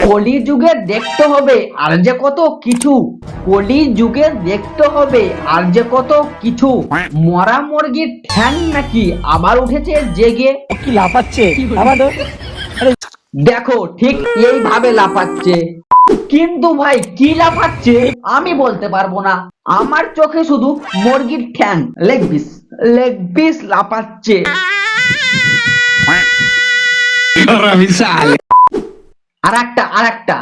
কলি যুগে দেখতে হবে আর যে কত কিছু। কলি যুগে দেখতে হবে আর যে কত কিছু। মরা মুরগির ঠ্যাং নাকি আবার উঠেছে জেগে? কি লাফাচ্ছে? আবার দেখো ঠিক এইভাবে লাফাচ্ছে। কিন্তু ভাই কি লাফাচ্ছে? আমি বলতে পারব না। আমার চোখে শুধু মুরগির ঠ্যাং। Leg piece. লেগ পিস লাফাচ্ছে। আর একটা আর একটা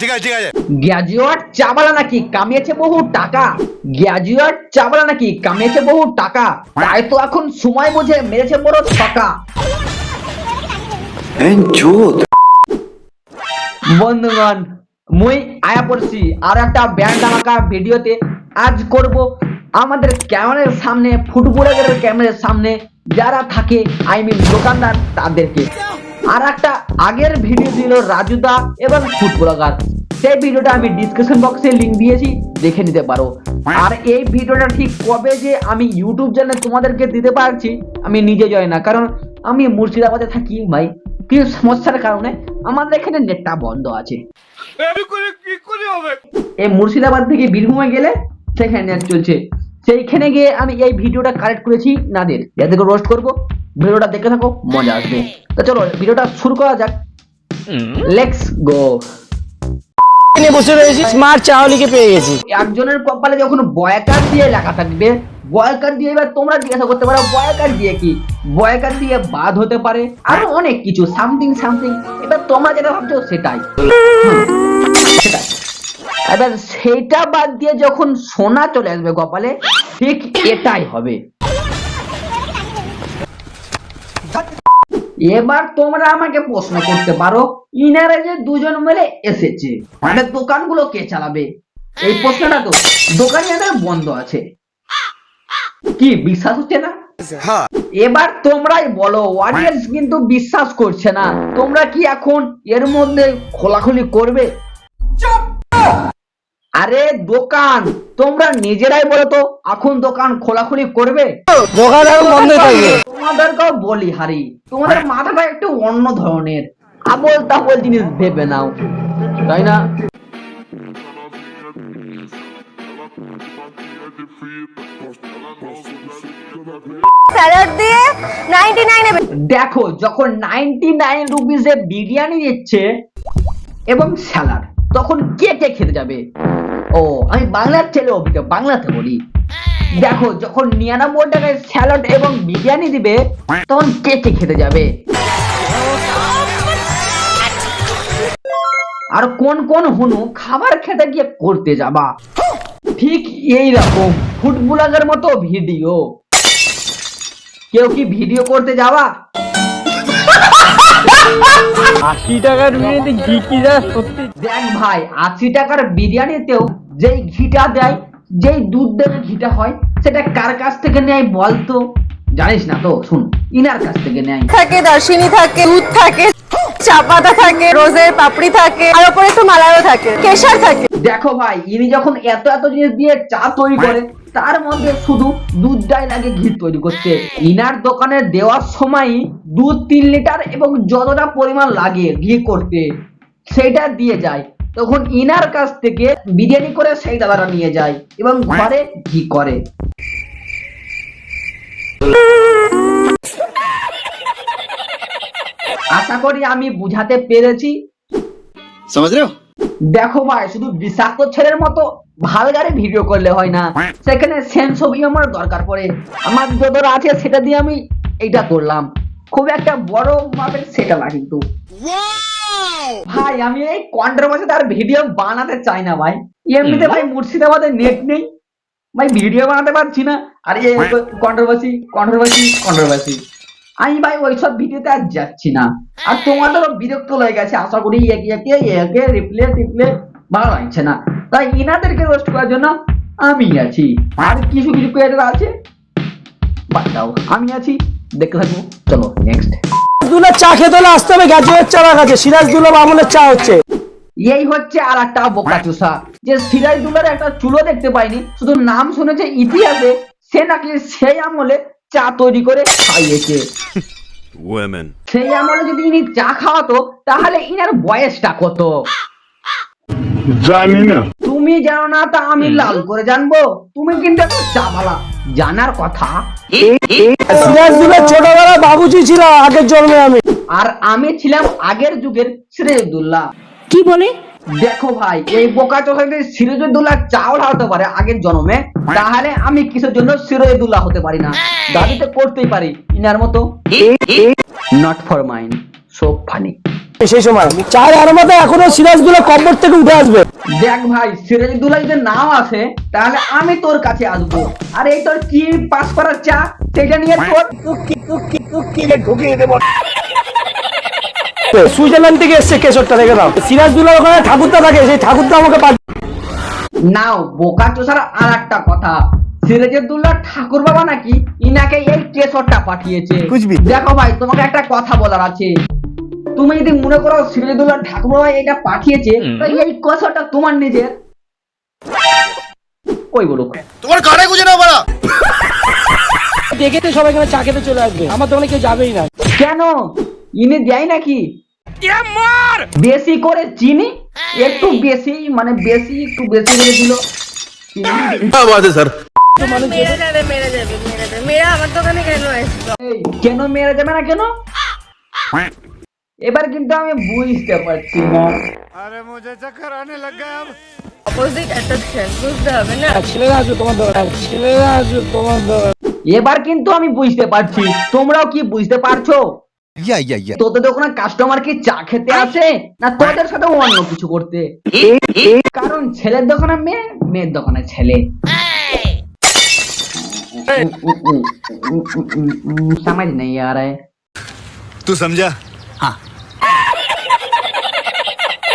ঠিক আছে ঠিক আছে। গ্র্যাজুয়েট চাবালা নাকি কামিয়েছে বহু টাকা? গ্র্যাজুয়েট চাবালা নাকি কামিয়েছে বহু টাকা? তাই তো এখন সময় বুঝে মেরেছে বড় টাকা। বন্ধুগণ মুই আয়া পড়ছি আর একটা ব্যান্ড আমাকা ভিডিওতে। আজ করব আমাদের ক্যামেরার সামনে ফুটবলের ক্যামেরার সামনে যারা থাকে আই মিন দোকানদার তাদেরকে। আর একটা আগের ভিডিও দিল রাজুদা এবং ফুটবলার সেই ভিডিওটা আমি ডিসক্রিপশন বক্সে লিংক দিয়েছি দেখে নিতে পারো। আর এই ভিডিওটা ঠিক কবে যে আমি ইউটিউব চ্যানেলে তোমাদেরকে দিতে পারছি আমি নিজে জানি না। কারণ আমি মুর্শিদাবাদে থাকি ভাই। কিছু সমস্যার কারণে আমাদের এখানে নেটটা বন্ধ আছে। এই মুর্শিদাবাদ থেকে বীরভূমে গেলে সেখানে নেট চলছে। সেইখানে গিয়ে আমি এই ভিডিওটা কালেক্ট করেছি নাদের। যাদেরকে রোস্ট করব। ভিডিওটা দেখে থাকো মজা আসবে। তো চলো ভিডিওটা শুরু করা যাক। লেটস গো নিয়ে বসে রয়েছি স্মার্ট চাওয়ালিকে পেয়ে গেছি। একজনের কপালে যখন বয়কার দিয়ে লেখা থাকবে বয়কার দিয়ে এবার তোমরা জিজ্ঞাসা করতে পারো বয়কার দিয়ে কি? বয়কার দিয়ে বাদ হতে পারে আরও অনেক কিছু সামথিং সামথিং এবার তোমরা যেটা ভাবছ সেটাই। সেটাই। এবার সেটা বাদ দিয়ে যখন সোনা চলে আসবে কপালে ঠিক এটাই হবে। এবার তোমরা আমাকে প্রশ্ন করতে পারো ইনারা যে দুজন মিলে এসেছে মানে দোকানগুলো কে চালাবে? এই প্রশ্নটা তো দোকানই এদের বন্ধ আছে। কি বিশ্বাস হচ্ছে না? এবার তোমরাই বলো অডিয়েন্স কিন্তু বিশ্বাস করছে না। তোমরা কি এখন এর মধ্যে খোলাখুলি করবে? আরে দোকান তোমরা নিজেরাই বলো তো এখন দোকান খোলাখুলি করবে? দোকান থাকবে। তোমাদেরকেও বলি হারি তোমাদের মাথাটা একটু অন্য ধরনের। আবল তাবল জিনিস ভেবে নাও। তাই না? স্যালাড দিয়ে নাইনটি নাইনে দেখো যখন নাইনটি নাইন রুপিসে বিরিয়ানি দিচ্ছে এবং স্যালাড। তখন কে কে খেতে যাবে? ও, আমি বাংলার ছেলে অভিজ্ঞ, বাংলাতে বলি। দেখো, যখন নিরানব্বই টাকায় স্যালাড এবং বিরিয়ানি দিবে, তখন কে কে খেতে যাবে? আর কোন কোন হুনু খাবার খেতে গিয়ে করতে যাবা? ঠিক এই রকম ফুড ব্লগের মতো ভিডিও কেউ কি ভিডিও করতে যাবা? আশি টাকার বিরিয়ানিতে ঘি কি সত্যি? দেখ ভাই আশি টাকার বিরিয়ানিতেও যেই ঘিটা দেয় যেই দুধ দেবে ঘিটা হয় সেটা কার কাছ থেকে নেয় বলতো জানিস না তো? শুন ইনার কাছ থেকে নেয়। থাকে দার্শিনী থাকে দুধ থাকে চা পাতা থাকে রোজের পাপড়ি থাকে আর ওপরে একটু মালাইও থাকে কেশর থাকে। দেখো ভাই ইনি যখন এত এত জিনিস দিয়ে চা তৈরি করে তার মধ্যে শুধু দুধটাই লাগে ঘি তৈরি করতে ইনার দোকানে দেওয়ার সময় দুধ তিন লিটার এবং যতটা পরিমাণ লাগে ঘি করতে সেটা দিয়ে যায়। তখন ইনার কাছ থেকে বিরিয়ানি করে সেই দাদাটা নিয়ে যায় এবং ঘরে ঘি করে। আশা করি আমি বুঝাতে পেরেছি। দেখো ভাই শুধু বিষাক্ত ছেলের মতো ভালগারে ভিডিও করলে হয় না। সেখানে সেন্স অফ আমার দরকার পড়ে। আমার যতটা আছে সেটা দিয়ে আমি এইটা করলাম। খুব একটা বড় মাপের সেটা না কিন্তু। ভাই আমি এই কন্ট্রোভার্সি তার ভিডিও বানাতে চাই না ভাই। এমনিতে ভাই মুর্শিদাবাদে নেট নেই। ভাই ভিডিও বানাতে পারছি না। আর এই কন্ট্রোভার্সি কন্ট্রোভার্সি কন্ট্রোভার্সি আমি ভাই ওইসব ভিডিওতে আর যাচ্ছি না। আর তোমাদেরও বিরক্ত হয়ে গেছে। আশা করি একে একে একে রিপ্লে টিপ্লে ভালো লাগছে না তাই ইনাদেরকে রোস্ট করার জন্য আমি আছি। আর কিছু কিছু ক্রিয়েটার আছে? বাদ দাও আমি আছি। দেখতে থাকব। চলো নেক্সট দুলা চা খেতে হলে আসতে হবে গ্যাজুয়েট চা কাছে সিরাজ দুলা আমলের চা হচ্ছে। এই হচ্ছে আর একটা বোকা চুষা যে সিরাজদুল্লার একটা চুলো দেখতে পাইনি শুধু নাম শুনেছে ইতিহাসে সে নাকি সেই আমলে চা তৈরি করে খাইয়েছে। সেই আমলে যদি ইনি চা খাওয়াতো তাহলে ইনার বয়সটা কত? জানি না তুমি জানো না তা আমি লাল করে জানব তুমি কিন্তু একটা চা ভালা জানার কথা সিরাজদুলের ছোটবেলা বাবুজি ছিল আগের জন্মে আমি আর আমি ছিলাম আগের যুগের সিরাজউদ্দৌলা কি বলে দেখো ভাই এই বোকা চোখা যদি সিরাজউদ্দৌলা চাওয়াল হতে পারে আগের জন্মে তাহলে আমি কিসের জন্য সিরাজউদ্দৌলা হতে পারি না দাবিতে করতেই পারি ইনার মতো not for mind so funny সেই সময়। চার আর মতো এখনও কম্বর থেকে উঠে আসবে। দেখ ভাই যদি নাও আসে তাহলে আমি তোর কাছে আসব। আর এই তোর কি পাস করার চা সেটা নিয়ে তোর সুইজারল্যান্ড থেকে এসছে কেশরটা দেখে দাও সিরাজদুলের ওখানে ঠাকুরদা থাকে সেই ঠাকুরদা আমাকে নাও বোকা চোষার আর একটা কথা। সিরাজউদ্দৌলা ঠাকুর বাবা নাকি ইনাকে এই কেশরটা পাঠিয়েছে। দেখো ভাই তোমাকে একটা কথা বলার আছে। তুমি যদি মনে করো সিরাজুদ্দোল্লা ঠাকুর এটা পাঠিয়েছে এই কথাটা তোমার নিজের। ওই বলুক। তোমার কানে গুজে না বড়া। দেখে তো সবাই এখানে চা খেতে চলে আসবে। আমার দোকানে কেউ যাবেই না। কেন? ইনি দেয় নাকি? বেশি করে চিনি? একটু বেশি মানে বেশি একটু বেশি করে দিল। কেন মেরে যাবে না কেন? এবার কিন্তু আমি বুঝতে পারছি না অপোজিট অ্যাট্রাকশন বুঝতে হবে না ছেলেরা আসবে তোমার দোকানে ছেলেরা আসবে তোমার দোকানে এবার কিন্তু আমি বুঝতে পারছি তোমরাও কি বুঝতে পারছো या या या তোদের দোকানে কাস্টমার কি চা খেতে আসে না তোদের সাথে অন্য কিছু করতে কারণ ছেলের দোকানে মেয়ে মেয়ের দোকানে ছেলে समझ नहीं आ रहा है तू समझा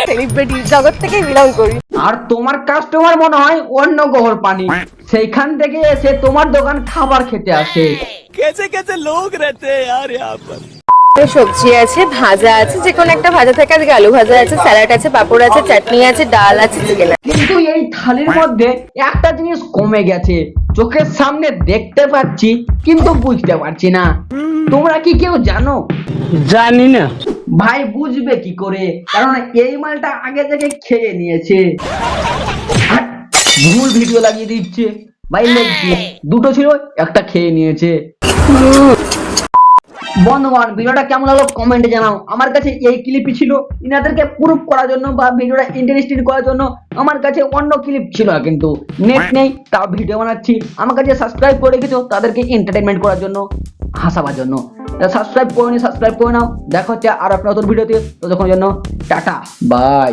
সেলিব্রিটি জগৎ থেকে বিলং করি। আর তোমার কাস্টমার মনে হয় অন্য গহর পানি। সেইখান থেকে এসে তোমার দোকান খাবার খেতে আসে। সবজি আছে ভাজা আছে যে কোনো একটা ভাজা থাকে আজকে আলু ভাজা আছে স্যালাড আছে পাপড় আছে চাটনি আছে ডাল আছে চিকেন আছে। কিন্তু এই থালির মধ্যে একটা জিনিস কমে গেছে। চোখের সামনে দেখতে পাচ্ছি কিন্তু বুঝতে পারছি না। তোমরা কি কেউ জানো? জানি না। ভাই বুঝবে কি করে? কারণ এই মালটা আগে থেকে খেয়ে নিয়েছে। ভুল ভিডিও লাগিয়ে দিচ্ছে। ভাই দুটো ছিল একটা খেয়ে নিয়েছে। বন্ধুগণ ভিডিওটা কেমন লাগল কমেন্টে জানাও। আমার কাছে এই ক্লিপই ছিল। ইনাদেরকে প্রুফ করার জন্য বা ভিডিওটা ইন্টারেস্টিং করার জন্য আমার কাছে অন্য ক্লিপ ছিল না, কিন্তু নেট নেই তা ভিডিও বানাচ্ছি। আমার কাছে সাবস্ক্রাইব করে রেখেছো, তাদেরকে এন্টারটেনমেন্ট করার জন্য, হাসাবার জন্য। সাবস্ক্রাইব করে নি সাবস্ক্রাইব করে নাও। দেখা হচ্ছে আর আপনার নতুন ভিডিওতে ততক্ষণের জন্য টাটা বাই